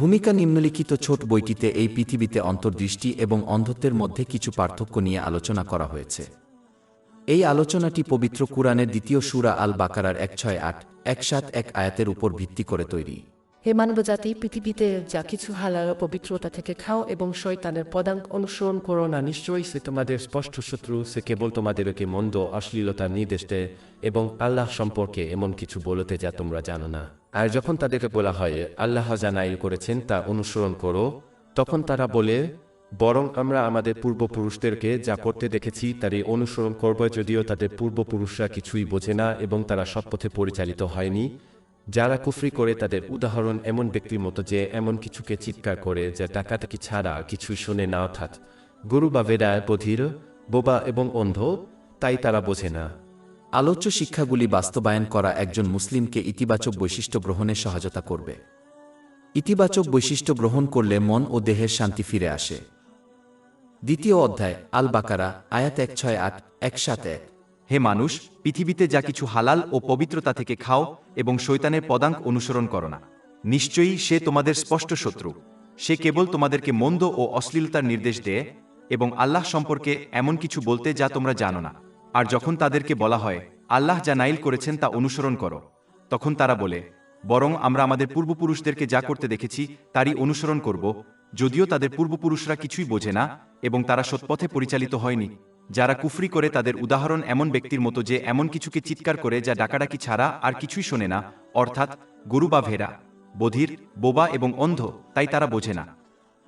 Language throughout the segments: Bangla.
ভূমিকা নিম্নলিখিত ছোট বইটিতে এই পৃথিবীতে অন্তর্দৃষ্টি এবং অন্ধত্বের মধ্যে কিছু পার্থক্য নিয়ে আলোচনা করা হয়েছে। এই আলোচনাটি পবিত্র কুরআনের দ্বিতীয় সুরা আল বাকারার এক ছয় আট, এক সাত, এক আয়াতের উপর ভিত্তি করে তৈরি। হে মানবজাতি, পৃথিবীতে যা কিছু হালাল পবিত্রতা থেকে খাও এবং শয়তানের পদাঙ্ক অনুসরণ করো না, নিশ্চয়ই সে তোমাদের স্পষ্ট শত্রু, সে কেবল তোমাদেরকে মন্দ অশ্লীলতার নির্দেশ দেয় এবং আল্লাহ সম্পর্কে এমন কিছু বলতে যা তোমরা জানো না। আর যখন তাদেরকে বলা হয়, আল্লাহ জানাইল করেছেন তা অনুসরণ করো, তখন তারা বলে, বরং আমরা আমাদের পূর্বপুরুষদেরকে যা করতে দেখেছি তারই অনুসরণ করব, যদিও তাদের পূর্বপুরুষরা কিছুই বোঝে না এবং তারা সৎপথে পরিচালিত হয়নি। যারা কুফরি করে তাদের উদাহরণ এমন ব্যক্তির মতো যে এমন কিছুকে চিৎকার করে যা টাকাটাকি ছাড়া কিছুই শোনে না, অর্থাৎ গুরু বা বেদায় বধির, বোবা এবং অন্ধ, তাই তারা বোঝে না। আলোচ্য শিক্ষাগুলি বাস্তবায়ন করা একজন মুসলিমকে ইতিবাচক বৈশিষ্ট্য গ্রহণে সহায়তা করবে। ইতিবাচক বৈশিষ্ট্য গ্রহণ করলে মন ও দেহের শান্তি ফিরে আসে। দ্বিতীয় অধ্যায় আল বাকারা আয়াত এক ছয় আট, এক সাত এক। হে মানুষ, পৃথিবীতে যা কিছু হালাল ও পবিত্রতা থেকে খাও এবং শৈতানের পদাঙ্ক অনুসরণ করো না। নিশ্চয়ই সে তোমাদের স্পষ্ট শত্রু। সে কেবল তোমাদেরকে মন্দ ও অশ্লীলতার নির্দেশ দেয় এবং আল্লাহ সম্পর্কে এমন কিছু বলতে যা তোমরা জানো না। আর যখন তাদেরকে বলা হয়, আল্লাহ যা নাইল করেছেন তা অনুসরণ করো, তখন তারা বলে, বরং আমরা আমাদের পূর্বপুরুষদেরকে যা করতে দেখেছি, তারই অনুসরণ করব, যদিও তাদের পূর্বপুরুষরা কিছুই বোঝে না এবং তারা সৎপথে পরিচালিত হয়নি। যারা কুফরি করে তাদের উদাহরণ এমন ব্যক্তির মতো যে এমন কিছুকে চিৎকার করে যা ডাকাডাকি ছাড়া আর কিছুই শোনে না, অর্থাৎ গরু বা ভেড়া, বধির, বোবা এবং অন্ধ, তাই তারা বোঝে না।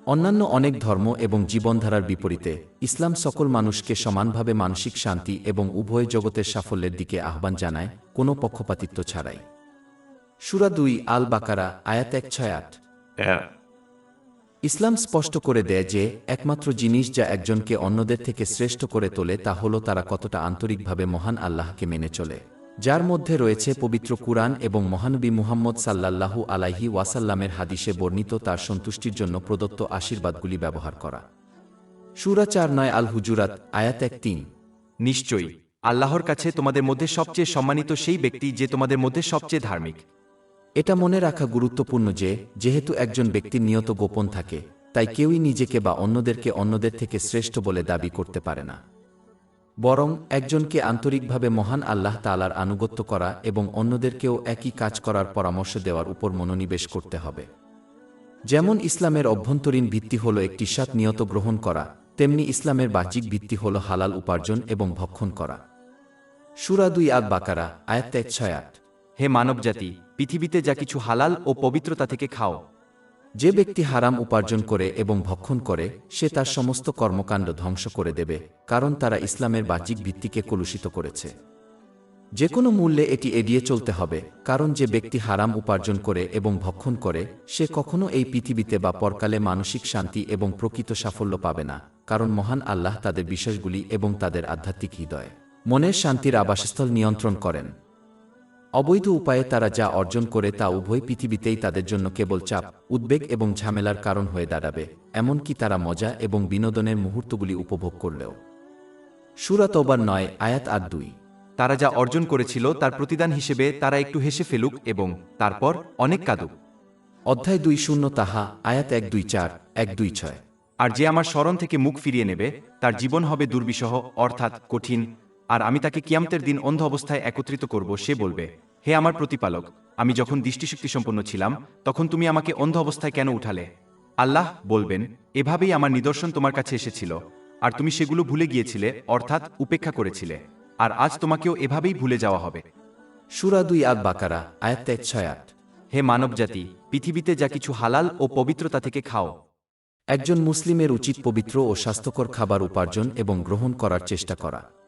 অন্যান্য অনেক ধর্ম এবং জীবনধারার বিপরীতে ইসলাম সকল মানুষকে সমানভাবে মানসিক শান্তি এবং উভয় জগতের সাফল্যের দিকে আহ্বান জানায় কোনো পক্ষপাতিত্ব ছাড়াই। সুরা দুই আল বাকারা আয়াত এক ছয় আট। ইসলাম স্পষ্ট করে দেয় যে একমাত্র জিনিস যা একজনকে অন্যদের থেকে শ্রেষ্ঠ করে তোলে তা হল তারা কতটা আন্তরিকভাবে মহান আল্লাহকে মেনে চলে। যার মধ্যে রয়েছে পবিত্র কুরআন এবং মহানবী মুহাম্মদ সাল্লাল্লাহু আলাইহি ওয়াসাল্লামের হাদিসে বর্ণিত তার সন্তুষ্টির জন্য প্রদত্ত আশীর্বাদগুলি ব্যবহার করা। সুরা চার নয় আল হুজুরাত, আয়াত এক তিন। নিশ্চয়ই, আল্লাহর কাছে তোমাদের মধ্যে সবচেয়ে সম্মানিত সেই ব্যক্তি যে তোমাদের মধ্যে সবচেয়ে ধার্মিক। এটা মনে রাখা গুরুত্বপূর্ণ যে, যেহেতু একজন ব্যক্তির নিয়ত গোপন থাকে, তাই কেউই নিজেকে বা অন্যদেরকে অন্যদের থেকে শ্রেষ্ঠ বলে দাবি করতে পারে না। বরং একজনকে আন্তরিকভাবে মহান আল্লাহ তালার আনুগত্য করা এবং অন্যদেরকেও একই কাজ করার পরামর্শ দেওয়ার উপর মনোনিবেশ করতে হবে। যেমন ইসলামের অভ্যন্তরীণ ভিত্তি হল একটি সাত নিয়ত গ্রহণ করা, তেমনি ইসলামের বাহ্যিক ভিত্তি হল হালাল উপার্জন এবং ভক্ষণ করা। সুরা দুই আদ বাকারা আয়াত ছয় আট। হে মানবজাতি, পৃথিবীতে যা কিছু হালাল ও পবিত্রতা থেকে খাও যে ব্যক্তি হারাম উপার্জন করে এবং ভক্ষণ করে, সে তার সমস্ত কর্মকাণ্ড ধ্বংস করে দেবে, কারণ তারা ইসলামের বাহ্যিক ভিত্তিকে কলুষিত করেছে। যে কোনো মূল্যে এটি এড়িয়ে চলতে হবে, কারণ যে ব্যক্তি হারাম উপার্জন করে এবং ভক্ষণ করে, সে কখনো এই পৃথিবীতে বা পরকালে মানসিক শান্তি এবং প্রকৃত সাফল্য পাবে না, কারণ মহান আল্লাহ তাদের বিশ্বাসগুলি এবং তাদের আধ্যাত্মিক হৃদয়। মনের শান্তির আবাসস্থল নিয়ন্ত্রণ করেন। অবৈধ উপায়ে তারা যা অর্জন করে তা উভয় পৃথিবীতেই তাদের জন্য কেবল চাপ, উদ্বেগ এবং ঝামেলার কারণ হয়ে দাঁড়াবে, এমনকি তারা মজা এবং বিনোদনের মুহূর্তগুলি উপভোগ করলেও। সুরাত ওবার নয়, আয়াত আর দুই। তারা যা অর্জন করেছিল তার প্রতিদান হিসেবে তারা একটু হেসে ফেলুক এবং তারপর অনেক কাঁদুক। অধ্যায় দুই শূন্য তাহা, আয়াত এক দুই চার, এক দুই ছয়। আর যে আমার স্মরণ থেকে মুখ ফিরিয়ে নেবে, তার জীবন হবে দুর্বিষহ, অর্থাৎ কঠিন আর আমি তাকে কিয়ামতের দিন অন্ধ অবস্থায় একত্রিত করব সে বলবে হে আমার প্রতিপালক আমি যখন দৃষ্টিশক্তি সম্পন্ন ছিলাম তখন তুমি আমাকে অন্ধ অবস্থায় কেন উঠালে? আল্লাহ বলবেন এভাবেই আমার নিদর্শন তোমার কাছে এসেছিল আর তুমি সেগুলো ভুলে গিয়েছিলে অর্থাৎ উপেক্ষা করেছিলে আর আজ তোমাকেও এভাবেই ভুলে যাওয়া হবে। সুরা দুই আদ বাকারা আয়াত এক ছয় আট। হে মানবজাতি পৃথিবীতে যা কিছু হালাল ও পবিত্রতা থেকে খাও। একজন মুসলিমের উচিত পবিত্র ও স্বাস্থ্যকর খাবার উপার্জন এবং গ্রহণ করার চেষ্টা করা।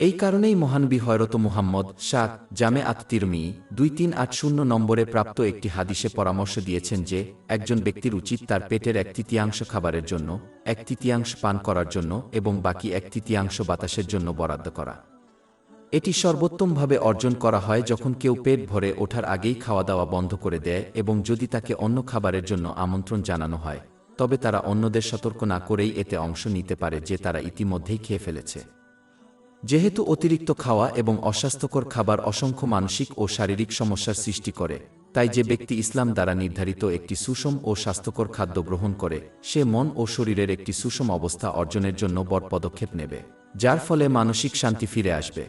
এই কারণেই মহানবী হয়রত মুহাম্মদ শাহ জামে আত তিরমি দুই তিন আট শূন্য নম্বরে প্রাপ্ত একটি হাদিসে পরামর্শ দিয়েছেন যে, একজন ব্যক্তির উচিত তার পেটের এক তৃতীয়াংশ খাবারের জন্য, এক তৃতীয়াংশ পান করার জন্য এবং বাকি এক তৃতীয়াংশ বাতাসের জন্য বরাদ্দ করা। এটি সর্বোত্তমভাবে অর্জন করা হয় যখন কেউ পেট ভরে ওঠার আগেই খাওয়া দাওয়া বন্ধ করে দেয় এবং যদি তাকে অন্য খাবারের জন্য আমন্ত্রণ জানানো হয়, তবে তারা অন্যদের সতর্ক না করেই এতে অংশ নিতে পারে যে তারা ইতিমধ্যেই খেয়ে ফেলেছে। যেহেতু অতিরিক্ত খাওয়া এবং অস্বাস্থ্যকর খাবার অসংখ্য মানসিক ও শারীরিক সমস্যার সৃষ্টি করে, তাই যে ব্যক্তি ইসলাম দ্বারা নির্ধারিত একটি সুষম ও স্বাস্থ্যকর খাদ্য গ্রহণ করে, সে মন ও শরীরের একটি সুষম অবস্থা অর্জনের জন্য বড় পদক্ষেপ নেবে, যার ফলে মানসিক শান্তি ফিরে আসবে।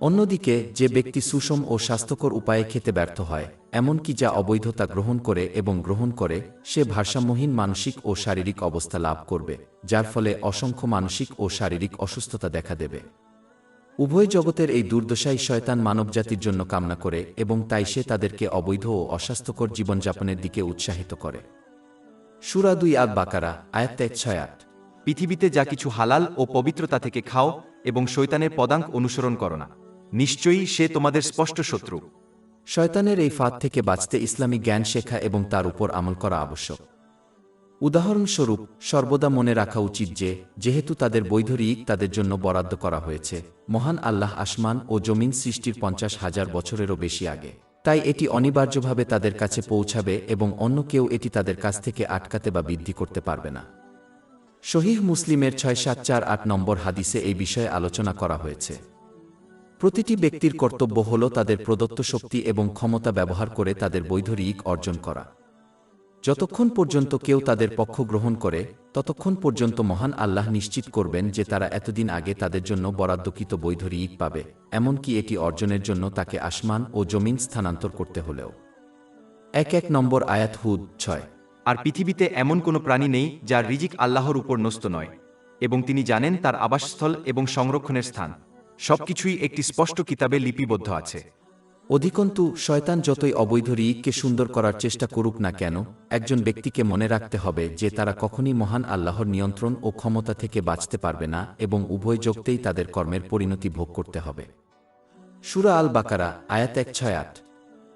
অন্যদিকে, যে ব্যক্তি সুষম ও স্বাস্থ্যকর উপায়ে খেতে ব্যর্থ হয় এমনকি যা অবৈধতা গ্রহণ করে এবং গ্রহণ করে, সে ভারসাম্যহীন মানসিক ও শারীরিক অবস্থা লাভ করবে, যার ফলে অসংখ্য মানসিক ও শারীরিক অসুস্থতা দেখা দেবে। উভয় জগতের এই দুর্দশাই শয়তান মানবজাতির জন্য কামনা করে এবং তাই সে তাদেরকে অবৈধ ও অস্বাস্থ্যকর জীবনযাপনের দিকে উৎসাহিত করে। সুরা দুই আল বাকারা, আয়াত এক ছয় পৃথিবীতে যা কিছু হালাল ও পবিত্রতা থেকে খাও এবং শৈতানের পদাঙ্ক অনুসরণ করো না। নিশ্চয়ই সে তোমাদের স্পষ্ট শত্রু। শয়তানের এই ফাঁদ থেকে বাঁচতে ইসলামী জ্ঞান শেখা এবং তার উপর আমল করা আবশ্যক। উদাহরণস্বরূপ, সর্বদা মনে রাখা উচিত যে, যেহেতু তাদের বৈধ রিক তাদের জন্য বরাদ্দ করা হয়েছে, মহান আল্লাহ আসমান ও জমিন সৃষ্টির পঞ্চাশ হাজার বছরেরও বেশি আগে। তাই এটি অনিবার্যভাবে তাদের কাছে পৌঁছাবে এবং অন্য কেউ এটি তাদের কাছ থেকে আটকাতে বা বৃদ্ধি করতে পারবে না। শহীহ মুসলিমের ছয় সাত চার আট নম্বর হাদিসে এই বিষয়ে আলোচনা করা হয়েছে। প্রতিটি ব্যক্তির কর্তব্য হল তাদের প্রদত্ত শক্তি এবং ক্ষমতা ব্যবহার করে তাদের বৈধ অর্জন করা। যতক্ষণ পর্যন্ত কেউ তাদের পক্ষ গ্রহণ করে, ততক্ষণ পর্যন্ত মহান আল্লাহ নিশ্চিত করবেন যে তারা এতদিন আগে তাদের জন্য বরাদ্দকৃত বৈধ রিক পাবে, এমনকি এটি অর্জনের জন্য তাকে আসমান ও জমিন স্থানান্তর করতে হলেও। এক এক নম্বর আয়াত হুদ ছয়। আর পৃথিবীতে এমন কোনো প্রাণী নেই যার রিজিক আল্লাহর উপর ন্যস্ত নয়, এবং তিনি জানেন তার আবাসস্থল এবং সংরক্ষণের স্থান। সবকিছুই একটি স্পষ্ট কিতাবে লিপিবদ্ধ আছে। অধিকন্তু শয়তান যতই অবৈধ রিককে সুন্দর করার চেষ্টা করুক না কেন একজন ব্যক্তিকে মনে রাখতে হবে যে তারা কখনই মহান আল্লাহর নিয়ন্ত্রণ ও ক্ষমতা থেকে বাঁচতে পারবে না এবং উভয় যোগতেই তাদের কর্মের পরিণতি ভোগ করতে হবে। সুরা আল বাকারা আয়াত এক ছয় আট।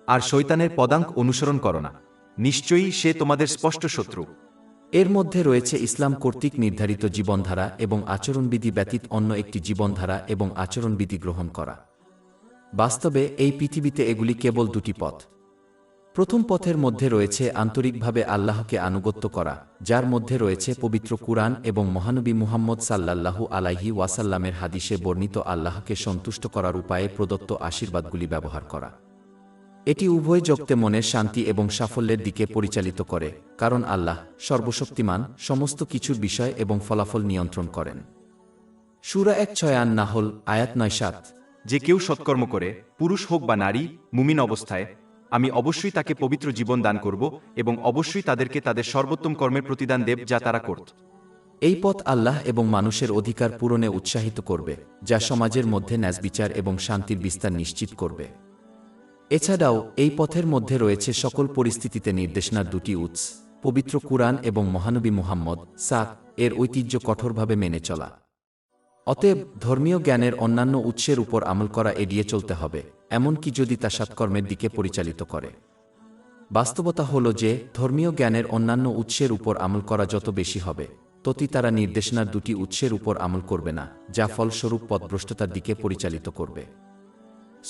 আর শৈতানের পদাঙ্ক অনুসরণ করো না। নিশ্চয়ই সে তোমাদের স্পষ্ট শত্রু। এর মধ্যে রয়েছে ইসলাম কর্তৃক নির্ধারিত জীবনধারা এবং আচরণবিধি ব্যতীত অন্য একটি জীবনধারা এবং আচরণবিধি গ্রহণ করা। বাস্তবে এই পৃথিবীতে এগুলি কেবল দুটি পথ। প্রথম পথের মধ্যে রয়েছে আন্তরিকভাবে আল্লাহকে আনুগত্য করা, যার মধ্যে রয়েছে পবিত্র কুরআন এবং মহানবী মুহাম্মদ সাল্লাল্লাহু আলাইহি ওয়াসাল্লামের হাদিসে বর্ণিত আল্লাহকে সন্তুষ্ট করার উপায়ে প্রদত্ত আশীর্বাদগুলি ব্যবহার করা। এটি উভয় জগতে মনের শান্তি এবং সাফল্যের দিকে পরিচালিত করে কারণ আল্লাহ সর্বশক্তিমান সমস্ত কিছুর বিষয় এবং ফলাফল নিয়ন্ত্রণ করেন। সুরা এক ছয় আন নাহল আয়াত নয় সাত। যে কেউ সৎকর্ম করে পুরুষ হোক বা নারী মুমিন অবস্থায় আমি অবশ্যই তাকে পবিত্র জীবন দান করব এবং অবশ্যই তাদেরকে তাদের সর্বোত্তম কর্মের প্রতিদান দেব যা তারা করত। এই পথ আল্লাহ এবং মানুষের অধিকার পূরণে উৎসাহিত করবে যা সমাজের মধ্যে ন্যাসবিচার এবং শান্তির বিস্তার নিশ্চিত করবে। এছাড়াও, এই পথের মধ্যে রয়েছে সকল পরিস্থিতিতে নির্দেশনার দুটি উৎস, পবিত্র কুরআন এবং মহানবী মুহাম্মদ সাক এর ঐতিহ্য কঠোরভাবে মেনে চলা। অতএব, ধর্মীয় জ্ঞানের অন্যান্য উৎসের উপর আমল করা এড়িয়ে চলতে হবে, এমনকি যদি তা সৎকর্মের দিকে পরিচালিত করে। বাস্তবতা হল যে, ধর্মীয় জ্ঞানের অন্যান্য উৎসের উপর আমল করা যত বেশি হবে, ততই তারা নির্দেশনার দুটি উৎসের উপর আমল করবে না, যা ফলস্বরূপ পথভ্রষ্টতার দিকে পরিচালিত করবে।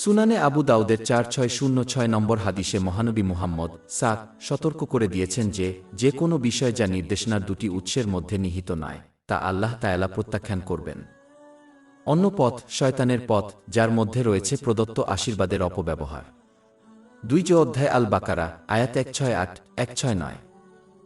সুনানে আবু দাউদের চার ছয় শূন্য ছয় নম্বর হাদিসে মহানবী মুহাম্মদ সাক সতর্ক করে দিয়েছেন যে যে কোনো বিষয় যা নির্দেশনার দুটি উৎসের মধ্যে নিহিত নয়, তা আল্লাহ তায়ালা প্রত্যাখ্যান করবেন। অন্য পথ শয়তানের পথ, যার মধ্যে রয়েছে প্রদত্ত আশীর্বাদের অপব্যবহার। দুই যে অধ্যায় আল বাকারা আয়াত এক ছয় আট, এক ছয় নয়।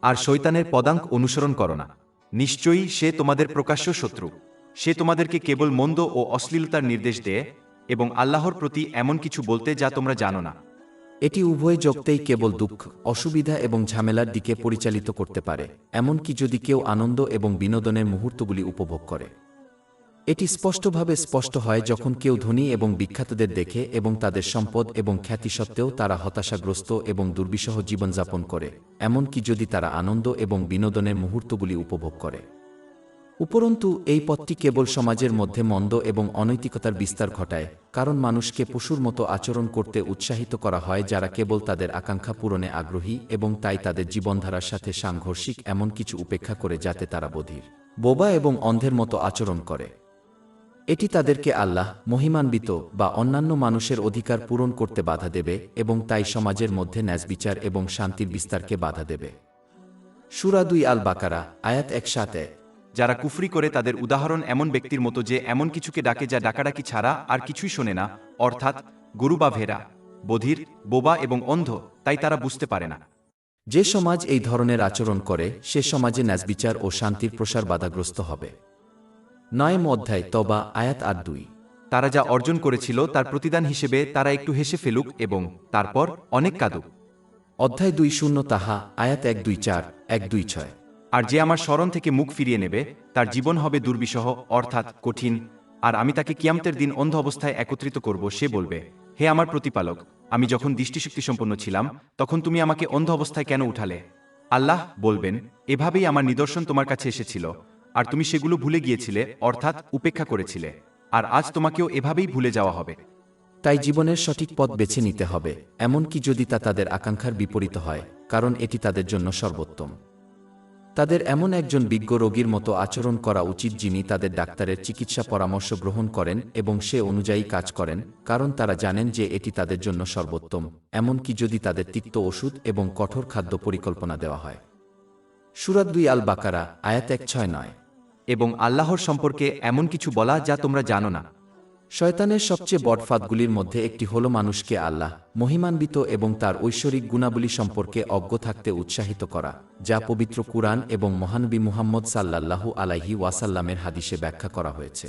আর শৈতানের পদাঙ্ক অনুসরণ করো না। নিশ্চয়ই সে তোমাদের প্রকাশ্য শত্রু। সে তোমাদেরকে কেবল মন্দ ও অশ্লীলতার নির্দেশ দেয় এবং আল্লাহর প্রতি এমন কিছু বলতে যা তোমরা জানো না। এটি উভয় জগতেই কেবল দুঃখ, অসুবিধা এবং ঝামেলার দিকে পরিচালিত করতে পারে, এমনকি যদি কেউ আনন্দ এবং বিনোদনের মুহূর্তগুলি উপভোগ করে। এটি স্পষ্টভাবে স্পষ্ট হয় যখন কেউ ধনী এবং বিখ্যাতদের দেখে এবং তাদের সম্পদ এবং খ্যাতি সত্ত্বেও তারা হতাশাগ্রস্ত এবং দুর্বিষহ জীবনযাপন করে, এমনকি যদি তারা আনন্দ এবং বিনোদনের মুহূর্তগুলি উপভোগ করে। উপরন্তু, এই পথটি কেবল সমাজের মধ্যে মন্দ এবং অনৈতিকতার বিস্তার ঘটায়, কারণ মানুষকে পশুর মতো আচরণ করতে উৎসাহিত করা হয় যারা কেবল তাদের আকাঙ্ক্ষা পূরণে আগ্রহী এবং তাই তাদের জীবনধারার সাথে সাংঘর্ষিক এমন কিছু উপেক্ষা করে যাতে তারা বধির, বোবা এবং অন্ধের মতো আচরণ করে। এটি তাদেরকে আল্লাহ, মহিমান্বিত বা অন্যান্য মানুষের অধিকার পূরণ করতে বাধা দেবে এবং তাই সমাজের মধ্যে ন্যাসবিচার এবং শান্তির বিস্তারকে বাধা দেবে। সুরা দুই আল বাকারা আয়াত এক সাথে যারা কুফরি করে তাদের উদাহরণ এমন ব্যক্তির মতো যে এমন কিছুকে ডাকে যা ডাকাডাকি ছাড়া আর কিছুই শোনে না অর্থাৎ গরু বা ভেড়া বধির বোবা এবং অন্ধ তাই তারা বুঝতে পারে না। যে সমাজ এই ধরনের আচরণ করে সে সমাজে ন্যাসবিচার ও শান্তির প্রসার বাধাগ্রস্ত হবে। নয়ম অধ্যায় তবা আয়াত আর দুই। তারা যা অর্জন করেছিল তার প্রতিদান হিসেবে তারা একটু হেসে ফেলুক এবং তারপর অনেক কাঁদুক। অধ্যায় দুই শূন্য তাহা আয়াত এক দুই চার এক দুই ছয়। আর যে আমার স্মরণ থেকে মুখ ফিরিয়ে নেবে, তার জীবন হবে দুর্বিষহ, অর্থাৎ কঠিন, আর আমি তাকে কিয়ামতের দিন অন্ধ অবস্থায় একত্রিত করব, সে বলবে, হে আমার প্রতিপালক, আমি যখন দৃষ্টিশক্তি সম্পন্ন ছিলাম, তখন তুমি আমাকে অন্ধ অবস্থায় কেন উঠালে? আল্লাহ বলবেন, এভাবেই আমার নিদর্শন তোমার কাছে এসেছিল, আর তুমি সেগুলো ভুলে গিয়েছিলে, অর্থাৎ উপেক্ষা করেছিলে, আর আজ তোমাকেও এভাবেই ভুলে যাওয়া হবে। তাই জীবনের সঠিক পথ বেছে নিতে হবে, এমনকি যদি তা তাদের আকাঙ্ক্ষার বিপরীত হয়, কারণ এটি তাদের জন্য সর্বোত্তম। তাদের এমন একজন বিজ্ঞ রোগীর মতো আচরণ করা উচিত যিনি তাদের ডাক্তারের চিকিৎসা পরামর্শ গ্রহণ করেন এবং সে অনুযায়ী কাজ করেন, কারণ তারা জানেন যে এটি তাদের জন্য সর্বোত্তম, এমনকি যদি তাদের তিক্ত ওষুধ এবং কঠোর খাদ্য পরিকল্পনা দেওয়া হয়। সুরাত দুই আল বাকারা আয়াত এক ছয় নয়। এবং আল্লাহর সম্পর্কে এমন কিছু বলা যা তোমরা জানো না। শয়তানের সবচেয়ে বড় ফাঁদগুলির মধ্যে একটি হল মানুষকে আল্লাহ, মহিমান্বিত এবং তার ঐশ্বরিক গুণাবলী সম্পর্কে অজ্ঞ থাকতে উৎসাহিত করা, যা পবিত্র কুরআন এবং মহানবী মুহাম্মদ সাল্লাল্লাহু আলাইহি ওয়াসাল্লামের হাদিসে ব্যাখ্যা করা হয়েছে।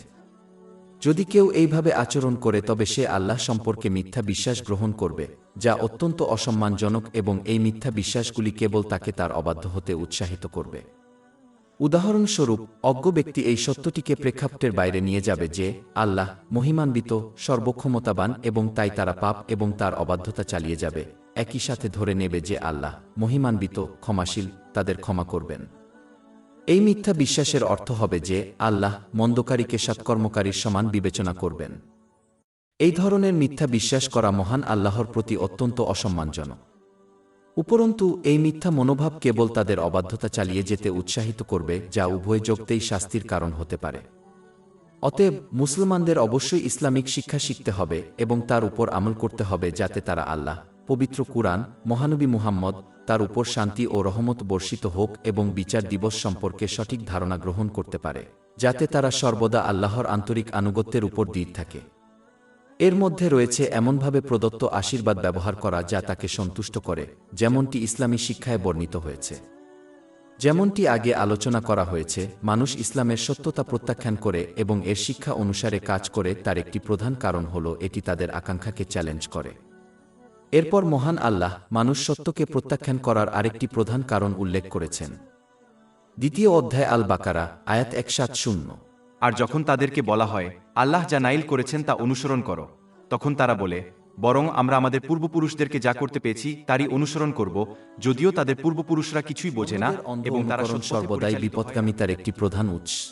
যদি কেউ এইভাবে আচরণ করে, তবে সে আল্লাহ সম্পর্কে মিথ্যা বিশ্বাস গ্রহণ করবে, যা অত্যন্ত অসম্মানজনক এবং এই মিথ্যা বিশ্বাসগুলি কেবল তাকে তার অবাধ্য হতে উৎসাহিত করবে। উদাহরণস্বরূপ, অজ্ঞ ব্যক্তি এই সত্যটিকে প্রেক্ষাপটের বাইরে নিয়ে যাবে যে, আল্লাহ মহিমান্বিত, সর্বক্ষমতাবান এবং তাই তারা পাপ এবং তার অবাধ্যতা চালিয়ে যাবে। একই সাথে ধরে নেবে যে আল্লাহ মহিমান্বিত, ক্ষমাশীল, তাদের ক্ষমা করবেন। এই মিথ্যা বিশ্বাসের অর্থ হবে যে, আল্লাহ মন্দকারীকে সৎকর্মকারীর সমান বিবেচনা করবেন। এই ধরনের মিথ্যা বিশ্বাস করা মহান আল্লাহর প্রতি অত্যন্ত অসম্মানজনক। উপরন্তু, এই মিথ্যা মনোভাব কেবল তাদের অবাধ্যতা চালিয়ে যেতে উৎসাহিত করবে, যা উভয় যোগতেই শাস্তির কারণ হতে পারে। অতএব, মুসলমানদের অবশ্যই ইসলামিক শিক্ষা শিখতে হবে এবং তার উপর আমল করতে হবে যাতে তারা আল্লাহ, পবিত্র কুরআন, মহানবী মুহাম্মদ, তার উপর শান্তি ও রহমত বর্ষিত হোক এবং বিচার দিবস সম্পর্কে সঠিক ধারণা গ্রহণ করতে পারে, যাতে তারা সর্বদা আল্লাহর আন্তরিক আনুগত্যের উপর দৃঢ় থাকে। এর মধ্যে রয়েছে এমনভাবে প্রদত্ত আশীর্বাদ ব্যবহার করা যা তাকে সন্তুষ্ট করে, যেমনটি ইসলামী শিক্ষায় বর্ণিত হয়েছে। যেমনটি আগে আলোচনা করা হয়েছে, মানুষ ইসলামের সত্যতা প্রত্যাখ্যান করে এবং এর শিক্ষা অনুসারে কাজ করে তার একটি প্রধান কারণ হল এটি তাদের আকাঙ্ক্ষাকে চ্যালেঞ্জ করে। এরপর মহান আল্লাহ মানুষ সত্যকে প্রত্যাখ্যান করার আরেকটি প্রধান কারণ উল্লেখ করেছেন। দ্বিতীয় অধ্যায় আল বাকারা আয়াত এক সাত শূন্য। আর যখন তাদেরকে বলা হয় আল্লাহ যা নাইল করেছেন তা অনুসরণ করো তখন তারা বলে বরং আমরা আমাদের পূর্বপুরুষদেরকে যা করতে পেয়েছি তারই অনুসরণ করব যদিও তাদের পূর্বপুরুষরা কিছুই বোঝে না এবং তারা সর্বদাই। বিপদগামিতার একটি প্রধান উৎস।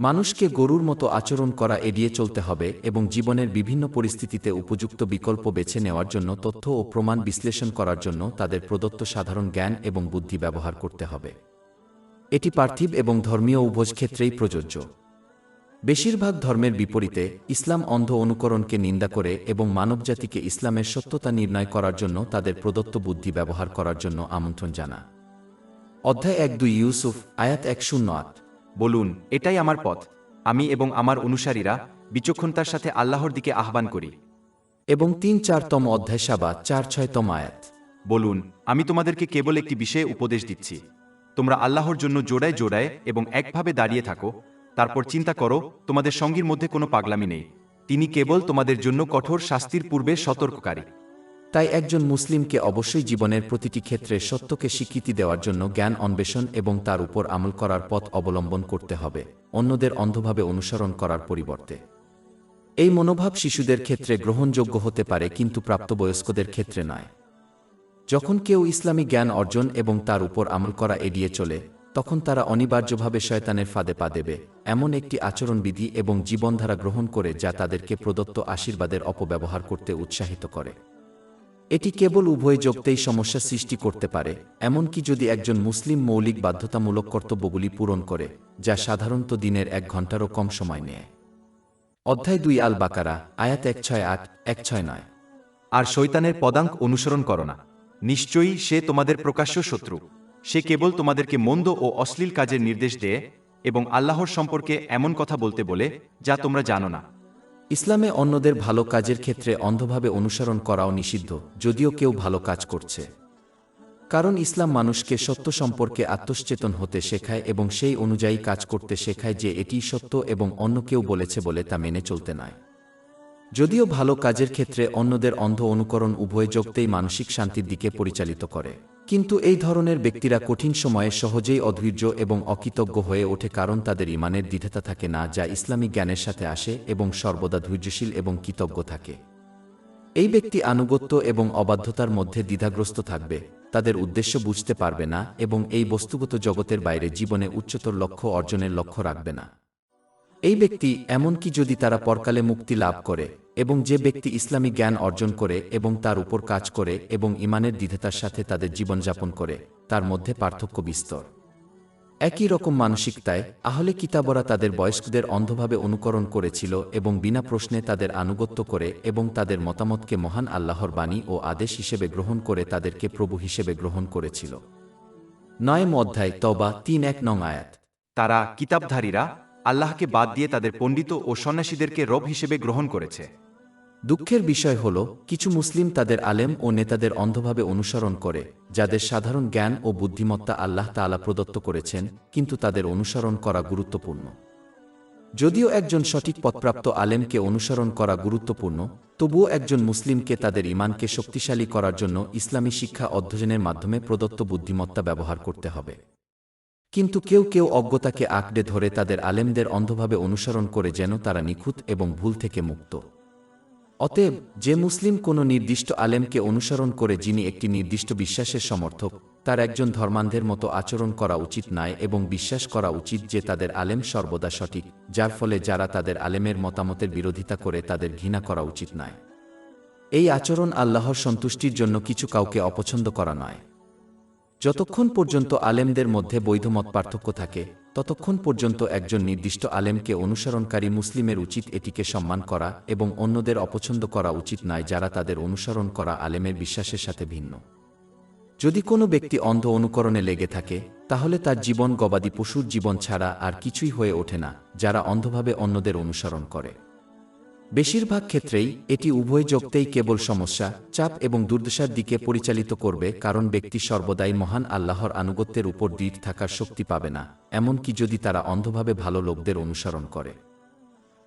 মানুষকে গরুর মতো আচরণ করা এড়িয়ে চলতে হবে এবং জীবনের বিভিন্ন পরিস্থিতিতে উপযুক্ত বিকল্প বেছে নেওয়ার জন্য তথ্য ও প্রমাণ বিশ্লেষণ করার জন্য তাদের প্রদত্ত সাধারণ জ্ঞান এবং বুদ্ধি ব্যবহার করতে হবে। এটি পার্থিব এবং ধর্মীয় উভয় ক্ষেত্রেই প্রযোজ্য। বেশিরভাগ ধর্মের বিপরীতে, ইসলাম অন্ধ অনুকরণকে নিন্দা করে এবং মানবজাতিকে ইসলামের সত্যতা নির্ণয় করার জন্য তাদের প্রদত্ত বুদ্ধি ব্যবহার করার জন্য আমন্ত্রণ জানা। অধ্যায় এক দুই ইউসুফ, আয়াত এক শূন্য আট। বলুন, এটাই আমার পথ। আমি এবং আমার অনুসারীরা বিচক্ষণতার সাথে আল্লাহর দিকে আহ্বান করি। এবং তিন চারতম অধ্যায় সাবা চার ছয়তম আয়াত। বলুন, আমি তোমাদেরকে কেবল একটি বিষয়ে উপদেশ দিচ্ছি। তোমরা আল্লাহর জন্য জোড়ায় জোড়ায় এবং একভাবে দাঁড়িয়ে থাকো তারপর চিন্তা করো, তোমাদের সঙ্গীর মধ্যে কোনো পাগলামি নেই। তিনি কেবল তোমাদের জন্য কঠোর শাস্তির পূর্বে সতর্ককারী। তাই একজন মুসলিমকে অবশ্যই জীবনের প্রতিটি ক্ষেত্রে সত্যকে স্বীকৃতি দেওয়ার জন্য জ্ঞান অন্বেষণ এবং তার উপর আমল করার পথ অবলম্বন করতে হবে, অন্যদের অন্ধভাবে অনুসরণ করার পরিবর্তে। এই মনোভাব শিশুদের ক্ষেত্রে গ্রহণযোগ্য হতে পারে, কিন্তু প্রাপ্তবয়স্কদের ক্ষেত্রে নয়। যখন কেউ ইসলামী জ্ঞান অর্জন এবং তার উপর আমল করা এড়িয়ে চলে তখন তারা অনিবার্যভাবে শয়তানের ফাঁদে পা দেবে। এমন একটি আচরণবিধি এবং জীবনধারা গ্রহণ করে যা তাদেরকে প্রদত্ত আশীর্বাদের অপব্যবহার করতে উৎসাহিত করে। এটি কেবল উভয় যোগতেই সমস্যা সৃষ্টি করতে পারে, এমনকি যদি একজন মুসলিম মৌলিক বাধ্যতামূলক কর্তব্যগুলি পূরণ করে, যা সাধারণত দিনের এক ঘন্টারও কম সময় নেয়। অধ্যায় দুই আল বাকারা আয়াত এক ছয় আট, এক ছয় নয়। আর শৈতানের পদাঙ্ক অনুসরণ করো না। নিশ্চয়ই সে তোমাদের প্রকাশ্য শত্রু। সে কেবল তোমাদেরকে মন্দ ও অশ্লীল কাজের নির্দেশ দেয় এবং আল্লাহর সম্পর্কে এমন কথা বলতে বলে যা তোমরা জানো না। ইসলামে অন্যদের ভালো কাজের ক্ষেত্রে অন্ধভাবে অনুসরণ করাও নিষিদ্ধ যদিও কেউ ভালো কাজ করছে। কারণ ইসলাম মানুষকে সত্য সম্পর্কে আত্মসচেতন হতে শেখায় এবং সেই অনুযায়ী কাজ করতে শেখায় যে এটি সত্য এবং অন্য কেউ বলেছে বলে তা মেনে চলতে নয়। যদিও ভালো কাজের ক্ষেত্রে অন্যদের অন্ধ অনুকরণ উভয় যোগতেই মানসিক শান্তির দিকে পরিচালিত করে। কিন্তু এই ধরনের ব্যক্তিরা কঠিন সময়ে সহজেই অধৈর্য এবং অকৃতজ্ঞ হয়ে ওঠে কারণ তাদের ইমানের দ্বিধাতা থাকে না যা ইসলামী জ্ঞানের সাথে আসে এবং সর্বদা ধৈর্যশীল এবং কৃতজ্ঞ থাকে। এই ব্যক্তি আনুগত্য এবং অবাধ্যতার মধ্যে দ্বিধাগ্রস্ত থাকবে, তাদের উদ্দেশ্য বুঝতে পারবে না এবং এই বস্তুগত জগতের বাইরে জীবনে উচ্চতর লক্ষ্য অর্জনের লক্ষ্য রাখবে না। এই ব্যক্তি এমনকি যদি তারা পরকালে মুক্তি লাভ করে, এবং যে ব্যক্তি ইসলামী জ্ঞান অর্জন করে এবং তার উপর কাজ করে এবং ইমানের দ্বিধাতার সাথে তাদের জীবনযাপন করে, তার মধ্যে পার্থক্য বিস্তর। একই রকম মানসিকতায়, আহলে কিতাবরা তাদের বয়স্কদের অন্ধভাবে অনুকরণ করেছিল এবং বিনা প্রশ্নে তাদের আনুগত্য করে এবং তাদের মতামতকে মহান আল্লাহর বাণী ও আদেশ হিসেবে গ্রহণ করে তাদেরকে প্রভু হিসেবে গ্রহণ করেছিল। নয় অধ্যায় তবা তিন এক নং আয়াত। তারা কিতাবধারীরা আল্লাহকে বাদ দিয়ে তাদের পণ্ডিত ও সন্ন্যাসীদেরকে রব হিসেবে গ্রহণ করেছে। দুঃখের বিষয় হল, কিছু মুসলিম তাদের আলেম ও নেতাদের অন্ধভাবে অনুসরণ করে, যাদের সাধারণ জ্ঞান ও বুদ্ধিমত্তা আল্লাহ তাআলা প্রদত্ত করেছেন, কিন্তু তাদের অনুসরণ করা গুরুত্বপূর্ণ। যদিও একজন সঠিক পথপ্রাপ্ত আলেমকে অনুসরণ করা গুরুত্বপূর্ণ, তবুও একজন মুসলিমকে তাদের ইমানকে শক্তিশালী করার জন্য ইসলামী শিক্ষা অধ্যয়নের মাধ্যমে প্রদত্ত বুদ্ধিমত্তা ব্যবহার করতে হবে। কিন্তু কেউ কেউ অজ্ঞতাকে আঁকড়ে ধরে তাদের আলেমদের অন্ধভাবে অনুসরণ করে যেন তারা নিখুঁত এবং ভুল থেকে মুক্ত। অতএব, যে মুসলিম কোনো নির্দিষ্ট আলেমকে অনুসরণ করে যিনি একটি নির্দিষ্ট বিশ্বাসের সমর্থক, তার একজন ধর্মান্ধের মতো আচরণ করা উচিত নয় এবং বিশ্বাস করা উচিত যে তাদের আলেম সর্বদা সঠিক, যার ফলে যারা তাদের আলেমের মতামতের বিরোধিতা করে তাদের ঘৃণা করা উচিত নয় এই আচরণ আল্লাহর সন্তুষ্টির জন্য কিছু কাউকে অপছন্দ করা নয়। যতক্ষণ পর্যন্ত আলেমদের মধ্যে বৈধমত পার্থক্য থাকে, ততক্ষণ পর্যন্ত একজন নির্দিষ্ট আলেমকে অনুসরণকারী মুসলিমের উচিত এটিকে সম্মান করা এবং অন্যদের অপছন্দ করা উচিত নয় যারা তাদের অনুসরণ করা আলেমের বিশ্বাসের সাথে ভিন্ন। যদি কোনো ব্যক্তি অন্ধ অনুকরণে লেগে থাকে, তাহলে তার জীবন গবাদি পশুর জীবন ছাড়া আর কিছুই হয়ে ওঠে না, যারা অন্ধভাবে অন্যদের অনুসরণ করে। বেশিরভাগ ক্ষেত্রেই এটি উভয় যোগতেই কেবল সমস্যা, চাপ এবং দুর্দশার দিকে পরিচালিত করবে কারণ ব্যক্তি সর্বদাই মহান আল্লাহর আনুগত্যের উপর দৃঢ় থাকার শক্তি পাবে না, এমনকি যদি তারা অন্ধভাবে ভালো লোকদের অনুসরণ করে।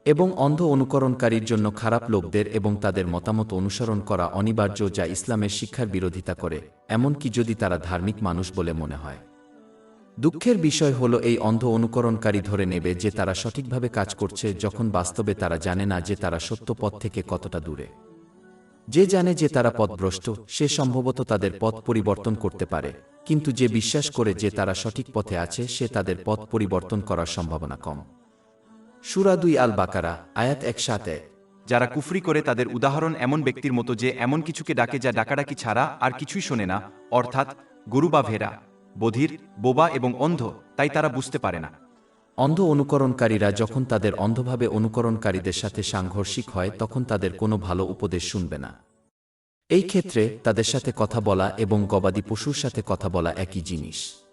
এবং অন্ধ অনুকরণকারীর জন্য খারাপ লোকদের এবং তাদের মতামত অনুসরণ করা অনিবার্য যা ইসলামের শিক্ষার বিরোধিতা করে, এমনকি যদি তারা ধার্মিক মানুষ বলে মনে হয়। দুঃখের বিষয় হল এই অন্ধ অনুকরণকারী ধরে নেবে যে তারা সঠিকভাবে কাজ করছে যখন বাস্তবে তারা জানে না যে তারা সত্য পথ থেকে কতটা দূরে। যে জানে যে তারা পথভ্রষ্ট, সে সম্ভবত তাদের পথ পরিবর্তন করতে পারে। কিন্তু যে বিশ্বাস করে যে তারা সঠিক পথে আছে, সে তাদের পথ পরিবর্তন করার সম্ভাবনা কম। সুরা দুই আল বাকারা আয়াত এক সাথে যারা কুফরি করে তাদের উদাহরণ এমন ব্যক্তির মতো যে এমন কিছুকে ডাকে যা ডাকাডাকি ছাড়া আর কিছুই শোনে না, অর্থাৎ গরু বা ভেড়া। বধির, বোবা এবং অন্ধ, তাই তারা বুঝতে পারে না। অন্ধ অনুকরণকারীরা যখন তাদের অন্ধভাবে অনুকরণকারীদের সাথে সাংঘর্ষিক হয়, তখন তাদের কোনো ভালো উপদেশ শুনবে না। এই ক্ষেত্রে তাদের সাথে কথা বলা এবং গবাদি পশুর সাথে কথা বলা একই জিনিস।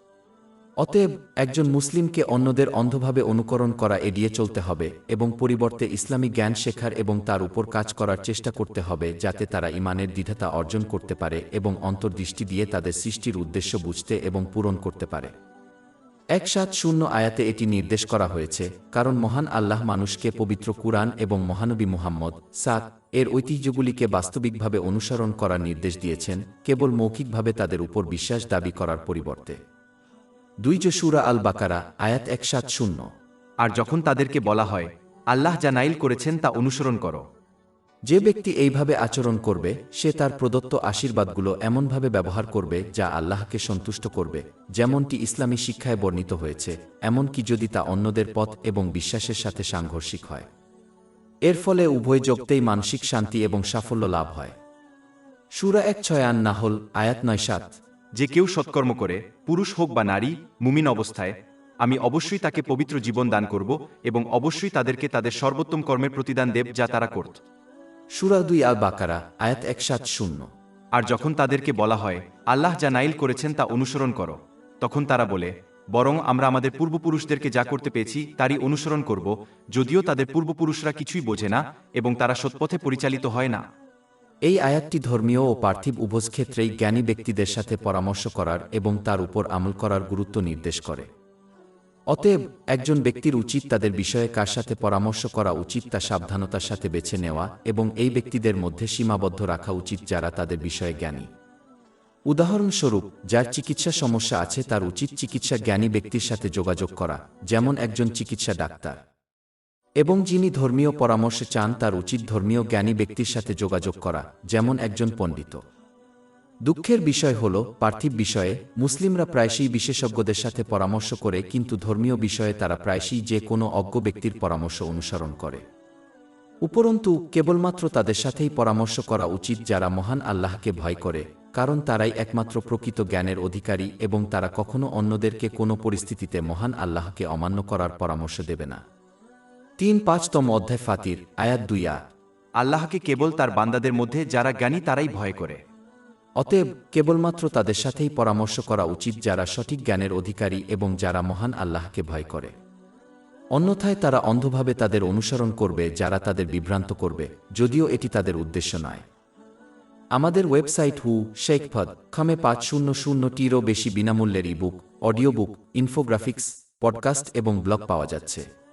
অতএব একজন মুসলিমকে অন্যদের অন্ধভাবে অনুকরণ করা এড়িয়ে চলতে হবে এবং পরিবর্তে ইসলামী জ্ঞান শেখার এবং তার উপর কাজ করার চেষ্টা করতে হবে যাতে তারা ইমানের দ্বিধাতা অর্জন করতে পারে এবং অন্তর্দৃষ্টি দিয়ে তাদের সৃষ্টির উদ্দেশ্য বুঝতে এবং পূরণ করতে পারে। এক সাত শূন্য আয়াতে এটি নির্দেশ করা হয়েছে, কারণ মহান আল্লাহ মানুষকে পবিত্র কুরআন এবং মহানবী মুহাম্মদ সাত এর ঐতিহ্যগুলিকে বাস্তবিকভাবে অনুসরণ করার নির্দেশ দিয়েছেন, কেবল মৌখিকভাবে তাদের উপর বিশ্বাস দাবি করার পরিবর্তে। দুই সুরা আল বাকারা আয়াত এক সাত শূন্য। আর যখন তাদেরকে বলা হয়, আল্লাহ যা নাইল করেছেন তা অনুসরণ করো। যে ব্যক্তি এইভাবে আচরণ করবে, সে তার প্রদত্ত আশীর্বাদগুলো এমনভাবে ব্যবহার করবে যা আল্লাহকে সন্তুষ্ট করবে, যেমনটি ইসলামী শিক্ষায় বর্ণিত হয়েছে, এমনকি যদি তা অন্যদের পথ এবং বিশ্বাসের সাথে সাংঘর্ষিক হয়। এর ফলে উভয় যোগতেই মানসিক শান্তি এবং সাফল্য লাভ হয়। সুরা এক ছয় আন নাহল আয়াত নয় সাত। যে কেউ সৎকর্ম করে পুরুষ হোক বা নারী মুমিন অবস্থায় আমি অবশ্যই তাকে পবিত্র জীবন দান করব এবং অবশ্যই তাদেরকে তাদের সর্বোত্তম কর্মের প্রতিদান দেব যা তারা করত। সুরা দুই আল বাকারা আয়াত এক সাত শূন্য। আর যখন তাদেরকে বলা হয় আল্লাহ যা নাইল করেছেন তা অনুসরণ করো তখন তারা বলে বরং আমরা আমাদের পূর্বপুরুষদেরকে যা করতে পেয়েছি তারই অনুসরণ করব যদিও তাদের পূর্বপুরুষরা কিছুই বোঝে না এবং তারা সৎপথে পরিচালিত হয় না। এই আয়াতটি ধর্মীয় ও পার্থিব উভয় ক্ষেত্রেই জ্ঞানী ব্যক্তিদের সাথে পরামর্শ করার এবং তার উপর আমল করার গুরুত্ব নির্দেশ করে। অতএব, একজন ব্যক্তির উচিত তাদের বিষয়ে কার সাথে পরামর্শ করা উচিত তা সাবধানতার সাথে বেছে নেওয়া এবং এই ব্যক্তিদের মধ্যে সীমাবদ্ধ রাখা উচিত যারা তাদের বিষয়ে জ্ঞানী। উদাহরণস্বরূপ, যার চিকিৎসা সমস্যা আছে তার উচিত চিকিৎসা জ্ঞানী ব্যক্তির সাথে যোগাযোগ করা, যেমন একজন চিকিৎসা ডাক্তার। এবং যিনি ধর্মীয় পরামর্শ চান তার উচিত ধর্মীয় জ্ঞানী ব্যক্তির সাথে যোগাযোগ করা, যেমন একজন পণ্ডিত। দুঃখের বিষয় হল, পার্থিব বিষয়ে মুসলিমরা প্রায়শই বিশেষজ্ঞদের সাথে পরামর্শ করে, কিন্তু ধর্মীয় বিষয়ে তারা প্রায়শই যে কোনো অজ্ঞ ব্যক্তির পরামর্শ অনুসরণ করে। উপরন্তু, কেবলমাত্র তাদের সাথেই পরামর্শ করা উচিত যারা মহান আল্লাহকে ভয় করে, কারণ তারাই একমাত্র প্রকৃত জ্ঞানের অধিকারী এবং তারা কখনো অন্যদেরকে কোনো পরিস্থিতিতে মহান আল্লাহকে অমান্য করার পরামর্শ দেবে না। তিন পাঁচতম অধ্যায় ফাতির আয়াত দুইয়া আল্লাহকে কেবল তার বান্দাদের মধ্যে যারা জ্ঞানী তারাই ভয় করে। অতএব কেবলমাত্র তাদের সাথেই পরামর্শ করা উচিত যারা সঠিক জ্ঞানের অধিকারী এবং যারা মহান আল্লাহকে ভয় করে। অন্যথায় তারা অন্ধভাবে তাদের অনুসরণ করবে যারা তাদের বিভ্রান্ত করবে যদিও এটি তাদের উদ্দেশ্য নয়। আমাদের ওয়েবসাইট হু শেখফদ খামে পাঁচ শূন্য শূন্যটিরও বেশি বিনামূল্যের ebook audio book infographics podcast এবং ব্লগ পাওয়া যাচ্ছে।